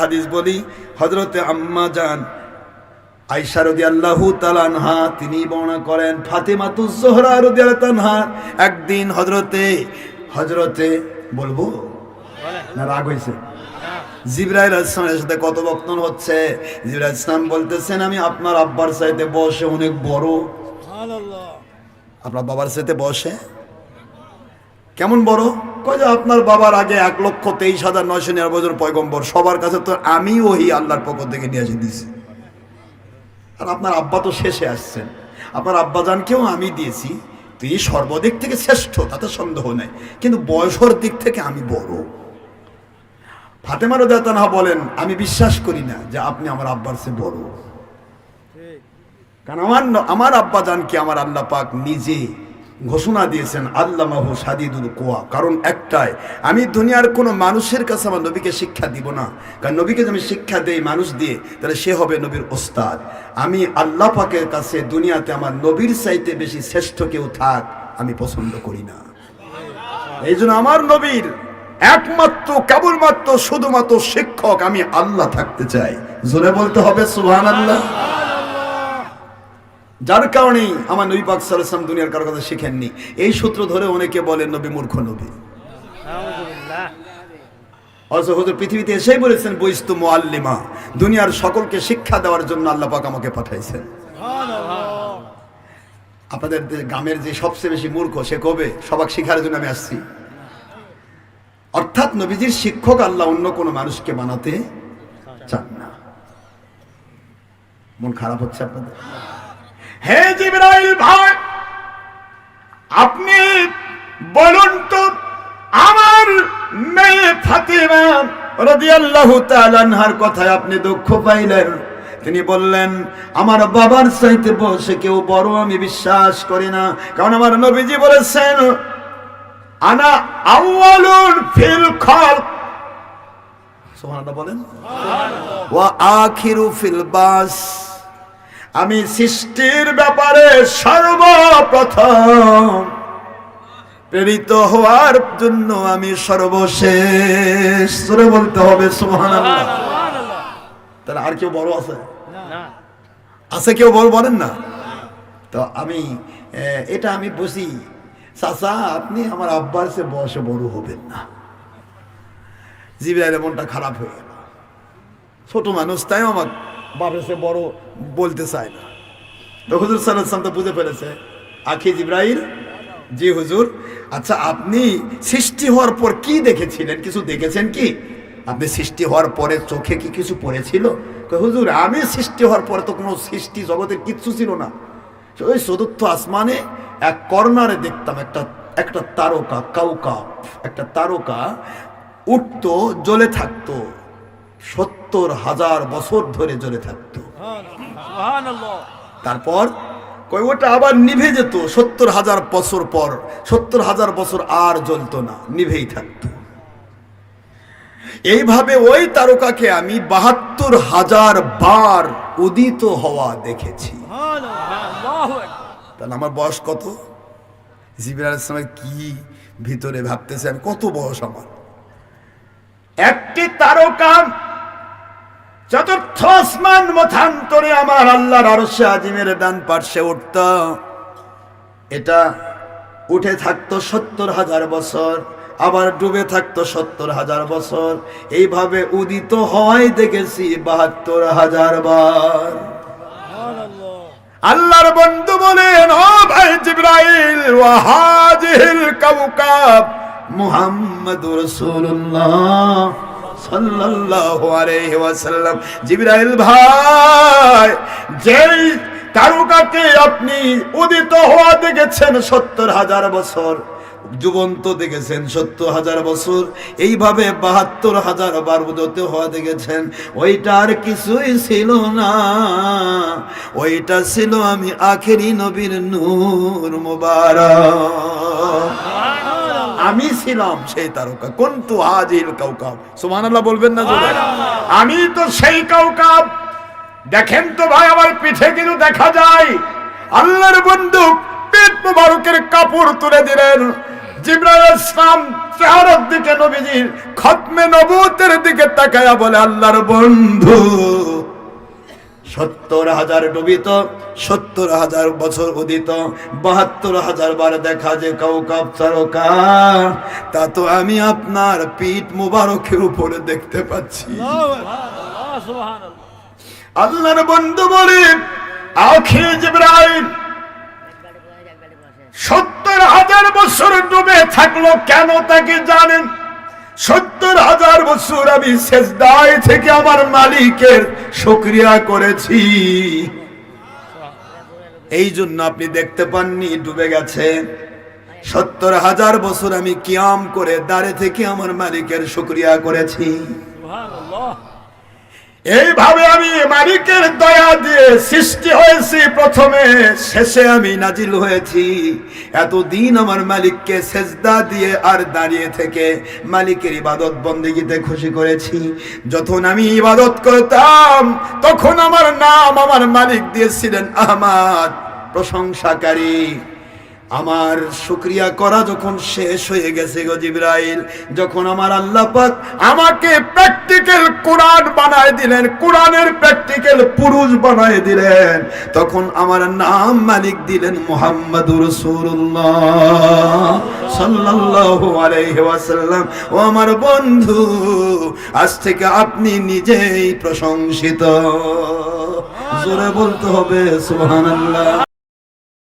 হাদিস বলি হজরতে আম্মা যান আইসা রদি আল্লাহু তালানহা তিনি বর্ণনা করেন ফাতেমাতু জোহরা রদি তানহা একদিন হজরতে হজরতে বলব? না রাগ হয়েছে জিব্রাইল ইসলামের সাথে কত বক্তন হচ্ছে? জিব্রাইল ইসলাম বলতেছেন আমি আপনার আব্বার সাথে বসে অনেক বড়। আপনার বাবার সাথে বসে কেমন বড়? কয় আপনার বাবার আগে এক লক্ষ তেইশ হাজার নয়শো নিরানব্বই পয়গম্বর? সবার কাছে তো আমি ওই আল্লাহর পক্ষ থেকে নিয়ে এসে দিয়েছি। আর আপনার আব্বা তো শেষে আসছেন। আপনার আব্বা জানকেও আমি দিয়েছি। তুই সর্বদিক থেকে শ্রেষ্ঠ তাতে সন্দেহ নেই। কিন্তু বয়সর দিক থেকে আমি বড়। ফাতেমার দাতানহা বলেন আমি বিশ্বাস করি না যে আপনি আমার আব্বার চেয়ে বড়। কারণ আমার আমার আব্বা জানকে আমার আল্লাহ পাক নিজে ঘোষণা দিয়েছেন আল্লামাহু সাদিদুল কোয়া। কারণ একটাই, আমি দুনিয়ার কোনো মানুষের কাছে আমার নবীকে শিক্ষা দিব না। কারণ নবীকে আমি শিক্ষা দেই মানুষ দিয়ে, তাহলে সে হবে নবীর ওস্তাদ। আমি আল্লাহ পাকের কাছে দুনিয়াতে আমার নবীর চাইতে বেশি শ্রেষ্ঠ কেউ থাক, আমি পছন্দ করি না। এই জন্য আমার নবীর একমাত্র, কেবলমাত্র, শুধুমাত্র শিক্ষক আমি আল্লাহ থাকতে চাই। জোরে বলতে হবে সুহান আল্লাহ যার কারণেই আমার নবী পাক সাল্লাম দুনিয়ার কারও কথা শিখেননি। এই সূত্র ধরে অনেকে বলেন নবী মূর্খ নবী। অথচ হুজুর পৃথিবীতে এসেই বলেছেন বৈস্তু মোয়াল্লিমা দুনিয়ার সকলকে শিক্ষা দেওয়ার জন্য আল্লাহ পাক আমাকে পাঠাইছেন। আপনাদের গ্রামের যে সবচেয়ে বেশি মূর্খ সে কবে? সবাক শিখার জন্য আমি আসছি। অর্থাৎ নবীজির শিক্ষক আল্লাহ অন্য কোনো মানুষকে বানাতে চান না। মন খারাপ হচ্ছে আপনাদের? হে জিবরাইল ভাই আপনি বলুন তো আমার মেয়ে ফাতিমা রাদিয়াল্লাহু তাআলা আনহার কথায় আপনি দুঃখ পাইলেন? তিনি বললেন আমার বাবার চাইতে বসে কেউ বড় আমি বিশ্বাস করি না। কারণ আমার নবীজি বলেছেন আনা আউয়ালুন ফিল খালক। সুবহানাল্লাহ বলেন। ওয়া আখিরু ফিল বাস। আমি সৃষ্টির ব্যাপারে সর্বপ্রথম প্রেরিত হওয়ার জন্য আমি সর্বশেষ সুরে বলতে হবে সুবহানাল্লাহ। তাহলে আর কেউ বড় আছে? আছে কেউ বড় বলেন না? তো আমি এটা আমি বুঝি। চাচা আপনি আমার আব্বার সে বয়সে বড় হবেন না। জিবিরাইলে মনটা খারাপ হয়ে গেল। ছোট মানুষ তাই আমার বাপের সে বড় বলতে চায় না। তো হুজুর সাল্লাম তো বুঝে ফেলেছে। আখি জিব্রাইল, জি হুজুর। আচ্ছা আপনি সৃষ্টি হওয়ার পর কি দেখেছিলেন? কিছু দেখেছেন কি? আপনি সৃষ্টি হওয়ার পরে চোখে কি কিছু পড়েছিল? হুজুর, আমি সৃষ্টি হওয়ার পরে তো কোনো সৃষ্টি জগতের কিচ্ছু ছিল না। ওই চতুর্থ আসমানে এক কর্নারে দেখতাম একটা একটা তারকা কাউকা একটা তারকা উঠতো, জ্বলে থাকতো। সত্তর হাজার বছর ধরে জ্বলে থাকতো। তারপর কই ওটা আবার নিভে যেত। সত্তর হাজার বছর পর সত্তর হাজার বছর আর জ্বলতো না নিভেই থাকতো। এইভাবে ওই তারকাকে আমি বাহাত্তর হাজার বার উদিত হওয়া দেখেছি। তাহলে আমার বয়স কত? জিবির সময় কি ভিতরে ভাবতেছে? আমি কত বয়স আমার? একটি তারকা চতুর্থ আসমান মথান্তরে আমার আল্লাহর আরশে আজিমের ডান পার্শ্বে উঠত, এটা উঠে থাকতো সত্তর হাজার বছর, আবার ডুবে থাকতো সত্তর হাজার বছর। এইভাবে উদিত হয় দেখেছি বাহাত্তর হাজার বার। আল্লাহর বন্ধু বলেন, ও ভাই জিব্রাইল ওয়াহাজিল কাউকাব মুহাম্মাদুর রাসূলুল্লাহ। সাল্লাল্লাহু আলাইহি ওয়াসাল্লাম। জিব্রাইল ভাই, যেই তারকাকে আপনি উদিত হওয়া দেখেছেন সত্তর হাজার বছর জীবন্ত দেখেছেন সত্তর হাজার বছর, এইভাবে বাহাত্তর হাজার বার উদত হওয়া দেখেছেন, ওইটা আর কিছুই ছিল না। ওইটা ছিল আমি আখেরি নবীর নূর মুবারক। আমি ছিলাম সেই তারকা। কোনতু হাজিল কাউকাব? সুবহানাল্লাহ বলবেন না জোরে? আমি তো সেই কাউকাব। দেখেন তো ভাই আমার পিঠে কিন্তু দেখা যায়। আল্লাহর বন্ধু পেট মুবারকের কাপড় তুলে দিলেন। জিব্রাইল ইসলাম চেহারার দিকে নবীজির খতমে নবুতের দিকে তাকায়া বলে আল্লাহর বন্ধু। সত্তর হাজার ডুবিত, সত্তর হাজার বছর উদিত, বাহাত্তর হাজার বার দেখা যে কাউকাপ চারকা। তা তো আমি আপনার পিঠ মুবারকের উপরে দেখতে পাচ্ছি। আল্লাহর বন্ধু বলে, আখি জিব্রাইল, সত্তর হাজার বছর ডুবে থাকল, কেন তাকে জানেন? সত্তর হাজার বছর আমি শেষদায় থেকে আমার মালিকের শুক্রিয়া করেছি। এই জন্য আপনি দেখতে পাননি ডুবে গেছে। সত্তর হাজার বছর আমি কিয়াম করে দাঁড়ে থেকে আমার মালিকের শুক্রিয়া করেছি। এইভাবে আমি মালিকের দিয়ে সৃষ্টি হয়েছি প্রথমে, শেষে আমি নাজিল হয়েছি। এতদিন আমার মালিককে সেজদা দিয়ে আর দাঁড়িয়ে থেকে মালিকের ইবাদত বন্দিগিতে খুশি করেছি। যখন আমি ইবাদত করতাম, তখন আমার নাম আমার মালিক দিয়েছিলেন আহমাদ, প্রশংসাকারী। আমার শুক্রিয়া করা যখন শেষ হয়ে গেছে গো জিব্রাইল, যখন আমার আল্লাহ পাক আমাকে প্র্যাকটিক্যাল কোরআন বানায় দিলেন, কোরআনের প্র্যাকটিক্যাল পুরুষ বানায় দিলেন, তখন আমার নাম মালিক দিলেন মুহাম্মাদুর রাসূলুল্লাহ সাল্লাল্লাহু আলাইহি ওয়াসাল্লাম। ও আমার বন্ধু, আজ থেকে আপনি নিজেই প্রশংসিত। জোরে বলতে হবে, সুবহানাল্লাহ।